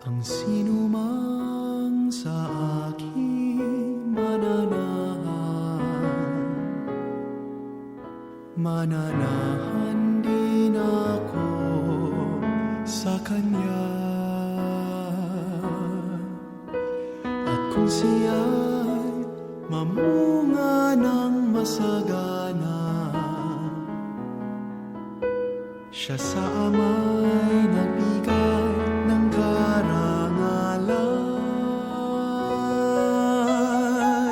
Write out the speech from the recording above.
Ang sino mang sa akin mananahan. Mananahan din ako sa Kanya. At kung siya'y mamunga ng masagana Siya sa amay